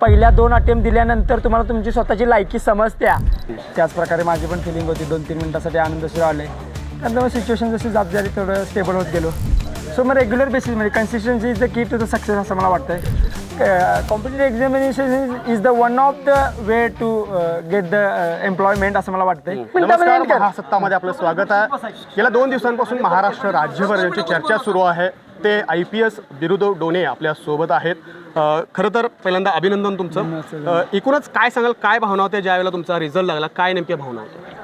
पहिल्या दोन अटेम्प्ट दिल्यानंतर तुम्हाला तुमची स्वतःची लायकी समजत्या. त्याच प्रकारे माझी पण फिलिंग होती दोन तीन मिनिटासाठी आनंद सुरू आले त्यानंतर मग सिच्युएशन जशी जात थोडं स्टेबल होत गेलो. सो मग regular बेसिसमध्ये consistency is the key to the success असं मला वाटतं competitive examination is the one of the way to get the employment असं मला वाटतंय. नमस्कार महासत्तामध्ये आपलं स्वागत आहे. गेल्या दोन दिवसांपासून महाराष्ट्र राज्यभर यांची चर्चा सुरू आहे. ते आय पी एस बिरुदो डोने आपल्यासोबत आहेत. खरं तर पहिल्यांदा अभिनंदन तुमचं. एकूणच काय सांगाल काय भावना होत्या ज्या वेळेला तुमचा रिझल्ट लागला? काय नेमक्या भावना होत्या?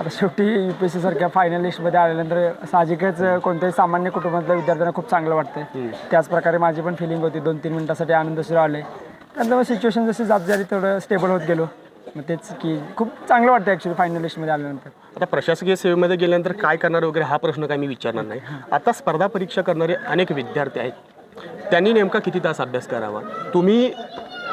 आता शेवटी यू पी एस सी सारख्या फायनलिस्टमध्ये आल्यानंतर साहजिकच कोणत्याही सामान्य कुटुंबातल्या विद्यार्थ्यांना खूप चांगलं वाटतं त्याच प्रकारे माझी पण फिलिंग होती. दोन तीन मिनिटासाठी आनंद सुरू आले त्यानंतर मग सिच्युएशन जशी जात झाली थोडं स्टेबल होत गेलो. मग तेच की खूप चांगलं वाटतं ॲक्च्युली फायनलिस्टमध्ये आल्यानंतर. आता प्रशासकीय सेवेमध्ये गेल्यानंतर काय करणार वगैरे हा प्रश्न काय मी विचारणार नाही. आता स्पर्धा परीक्षा करणारे अनेक विद्यार्थी आहेत. त्यांनी नेमका किती तास अभ्यास करावा? तुम्ही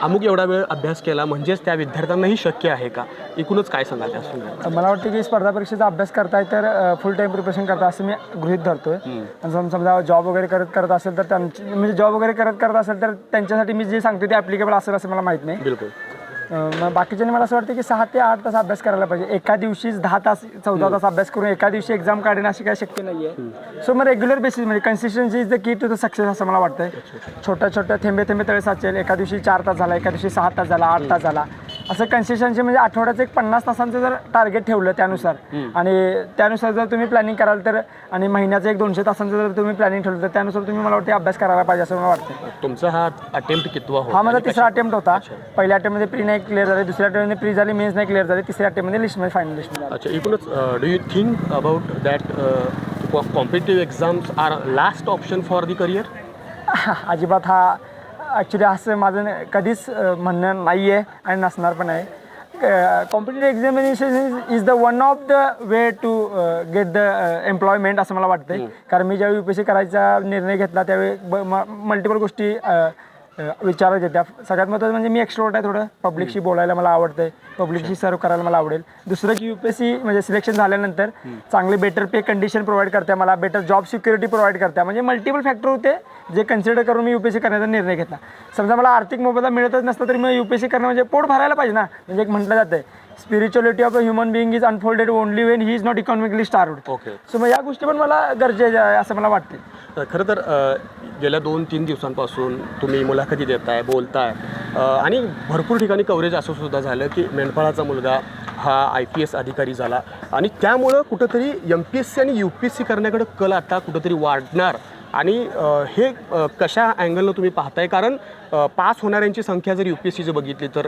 अमुक एवढा वेळ अभ्यास केला म्हणजेच त्या विद्यार्थ्यांनाही शक्य आहे का? एकूणच काय सांगाल त्या? मला वाटतं की स्पर्धा परीक्षेचा अभ्यास करताय तर फुल टाईम प्रिपरेशन करता असं मी गृहीत धरतोय. समजा जॉब वगैरे करत करत असेल तर त्यांची म्हणजे जॉब वगैरे करत करत असेल तर त्यांच्यासाठी मी जे सांगतो ते ॲप्लिकेबल असेल असं मला माहीत नाही. बिलकुल. मग बाकीच्यांनी मला असं वाटतं की सहा ते आठ तास अभ्यास करायला पाहिजे. एका दिवशीच दहा तास चौदा तास अभ्यास करून एका दिवशी एक्झाम काढणं अशी काही शक्य नाही आहे सो मग regular बेसिसमध्ये consistency is the key to the success असं मला वाटतंय. छोट्या छोट्या थेंबे थेंबे तळे साचेल. एका दिवशी चार तास झाला एका दिवशी सहा तास झाला आठ तास झाला. असं कन्सिस्टन्सी म्हणजे आठवड्याचं एक पन्नास तासांचं जर टार्गेट ठेवलं त्यानुसार. आणि त्यानुसार जर तुम्ही प्लॅनिंग कराल तर आणि महिन्याचं एक दोनशे तासांचं जर तुम्ही प्लॅनिंग ठेवलं तर त्यानुसार तुम्ही मला वाटते अभ्यास करायला पाहिजे असं मला वाटतं. तुमचा हा अटेम्प्ट कितवा हो हा माझा तिसरा अटेम्प्ट होता. पहिल्या अटेम्प्टमध्ये प्री नाही क्लिअर झाले दुसऱ्या अटेम्प्टमध्ये प्री झाली मेन्स नाही क्लिअर झाली तिसऱ्या अटेम्प्टमध्ये लिस्टमध्ये फायनल लिस्टमध्ये अच्छा एकूणच do you think about that competitive exams are last option for the career अजिबात हा ॲक्च्युली असं माझं कधीच म्हणणं नाही आहे आणि नसणार पण आहे. Competitive examination is the one of the way to get the employment असं मला वाटतं कारण मी ज्यावेळी यू पी सी करायचा निर्णय घेतला त्यावेळी मल्टिपल गोष्टी विचारत येत्या सगळ्यात महत्त्वाचं म्हणजे मी एक्स्ट्रोवर्ट आहे थोडं. पब्लिकशी बोलायला मला आवडतंय. पब्लिकशी सर्व करायला मला आवडेल. दुसरं की यू पी एस सी म्हणजे सिलेक्शन झाल्यानंतर चांगले बेटर पे कंडिशन प्रोव्हाइड करते मला बेटर जॉब सिक्युरिटी प्रोव्हाइड करते म्हणजे मल्टिपल फॅक्टर होते जे कन्सिडर करून मी यू पी एस सी करण्याचा निर्णय घेतला. समजा मला आर्थिक मोबदला मिळतच नसतं तरी मी यू पी एस सी करणं म्हणजे पोट भरायला पाहिजे ना. म्हणजे एक म्हटलं जातं spirituality of a human being is unfolded only when he is not economically starved okay so मग या गोष्टी पण मला गरजेच्या आहे असं मला वाटते खरं तर गेल्या दोन तीन दिवसांपासून तुम्ही मुलाखती देताय बोलताय. आणि भरपूर ठिकाणी कव्हरेज असं सुद्धा झालं की मेंढपाळाचा मुलगा हा आय पी एस अधिकारी झाला. आणि त्यामुळं कुठंतरी एम पी एस सी आणि यू पी एस सी करण्याकडे कल आता कुठंतरी वाढणार. आणि हे कशा अँगलनं तुम्ही पाहताय? कारण पास होणाऱ्यांची संख्या जर यू पी एस सीची बघितली तर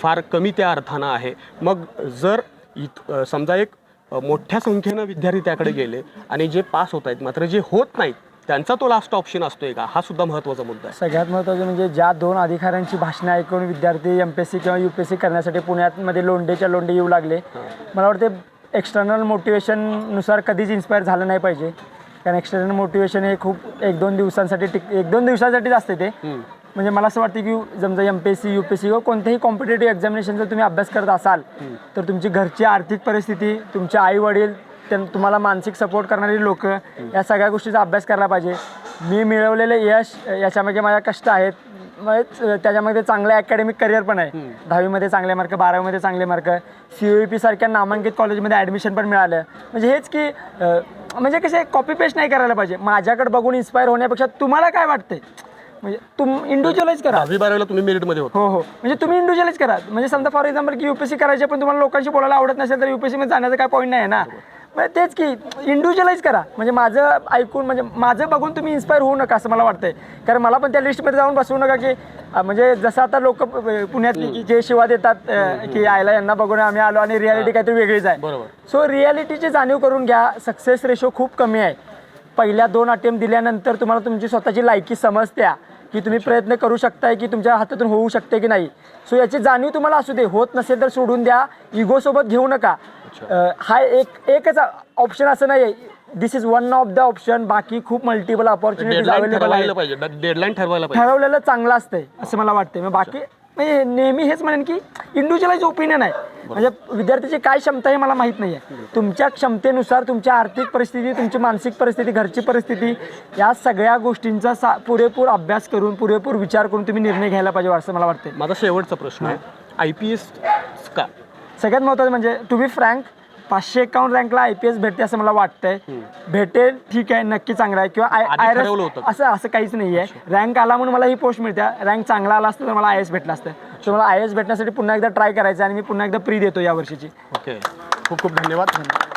फार कमी त्या अर्थानं आहे. मग जर इत समजा एक मोठ्या संख्येनं विद्यार्थी त्याकडे गेले आणि जे पास होत आहेत मात्र जे होत नाहीत त्यांचा तो लास्ट ऑप्शन असतोय का? हा सुद्धा महत्त्वाचा मुद्दा आहे. सगळ्यात महत्त्वाचं म्हणजे ज्या दोन अधिकाऱ्यांची भाषणं ऐकून विद्यार्थी एम पी एस सी किंवा यू पी एस सी करण्यासाठी पुण्यामध्ये लोंडेच्या लोंडे येऊ लागले. मला वाटते एक्सटर्नल मोटिवेशननुसार कधीच इन्स्पायर झालं नाही पाहिजे. कारण एक्सटर्नल मोटिवेशन हे खूप एक दोन दिवसांसाठी टिक एक दोन दिवसासाठीच असते ते. म्हणजे मला असं वाटतं की समजा M P S C U P S C किंवा कोणत्याही कॉम्पिटेटिव्ह एक्झामिनेशन जर तुम्ही अभ्यास करत असाल तर तुमची घरची आर्थिक परिस्थिती तुमचे आई वडील त्यां तुम्हाला मानसिक सपोर्ट करणारी लोक या सगळ्या गोष्टीचा अभ्यास करायला पाहिजे. मी मिळवलेले यश याच्यामागे माझ्या कष्ट आहेत. म्हणजे त्याच्यामध्ये चांगलं अकॅडमिक करिअर पण आहे. दहावीमध्ये चांगले मार्क बारावीमध्ये चांगले मार्क सी यू पी सारख्या नामांकित कॉलेजमध्ये ॲडमिशन पण मिळालं. म्हणजे हेच की म्हणजे कसे कॉपी पेस्ट नाही करायला पाहिजे. माझ्याकडे बघून इन्स्पायर होण्यापेक्षा तुम्हाला काय वाटतंय? म्हणजे तुम इंडिव्हिज्युअलाइज करा. दहावी बारावीला तुम्ही मेरिटमध्ये हो हो. म्हणजे तुम्ही इंडिव्हिज्युअलाइज करा. म्हणजे समजा फॉर एक्झाम्पल की युपीएससी करायचे पण तुम्हाला लोकांशी बोलायला आवडत नसेल तर युपीएससी मध्ये जाण्याचा काय पॉईंट नाही आहे ना? म्हणजे तेच की इंडिव्हिज्युअलाइज करा. म्हणजे माझं ऐकून म्हणजे माझं बघून तुम्ही इन्स्पायर होऊ नका असं मला वाटतंय. कारण मला पण त्या लिस्टमध्ये जाऊन बसवू नका की म्हणजे जसं आता लोक पुण्यातली की जे शिवा देतात की आयला यांना बघून आम्ही आलो आणि रियालिटी काहीतरी वेगळीच आहे. बरोबर. सो रियालिटीची जाणीव करून घ्या. सक्सेस रेशो खूप कमी आहे. पहिल्या दोन अटेम्प्ट दिल्यानंतर तुम्हाला तुमची स्वतःची लायकी समजत्या. की तुम्ही प्रयत्न करू शकताय की तुमच्या हातातून होऊ शकते की नाही. सो याची जाणीव तुम्हाला असू दे. होत नसेल तर सोडून द्या. इगो सोबत घेऊ नका. अं, हा एक एकच ऑप्शन असं नाही this is one of the option बाकी खूप मल्टिपल ऑपॉर्च्युनिटीज डेडलाईन अवेलेबल ठरवायला आहे पाहिजे. डेडलाईन ठरवायला पाहिजे. ठरवलेलं चांगलं असतंय असं मला वाटतंय. मग बाकी म्हणजे नेहमी हेच म्हणेन की इंडिव्हिज्युअलाइज ओपिनियन आहे. म्हणजे विद्यार्थ्याची काय क्षमता हे मला माहीत नाही आहे तुमच्या क्षमतेनुसार तुमची आर्थिक परिस्थिती तुमची मानसिक परिस्थिती घरची परिस्थिती या सगळ्या गोष्टींचा सा पुरेपूर अभ्यास करून पुरेपूर विचार करून तुम्ही निर्णय घ्यायला पाहिजे असं मला वाटतं माझा शेवटचा प्रश्न आहे. आय पी एस का? सगळ्यात महत्त्वाचं म्हणजे टू बी फ्रँक पाचशे एकावन्न रँकला आय पी एस भेटते असं मला वाटतंय. भेटेल ठीक आहे नक्की चांगलं आहे. किंवा आय आय ठरवलं होतं. असं असं काहीच नाही आहे रँक आला म्हणून मला ही पोस्ट मिळते. रँक चांगला आला असतं तर मला आय एस भेटलं असतं. तर मला आय एस भेटण्यासाठी पुन्हा एकदा ट्राय करायचं आहे आणि मी पुन्हा एकदा प्री देतो या वर्षीची. ओके. खूप खूप धन्यवाद.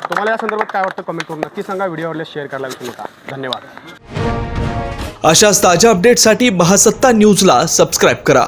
तुम्हाला या संदर्भात काय वाटतं कमेंट करून नक्की सांगा. व्हिडिओ आवडल्यास शेअर करायला विसरू नका. धन्यवाद. अशाच ताज्या अपडेटसाठी महासत्ता न्यूजला सबस्क्राईब करा.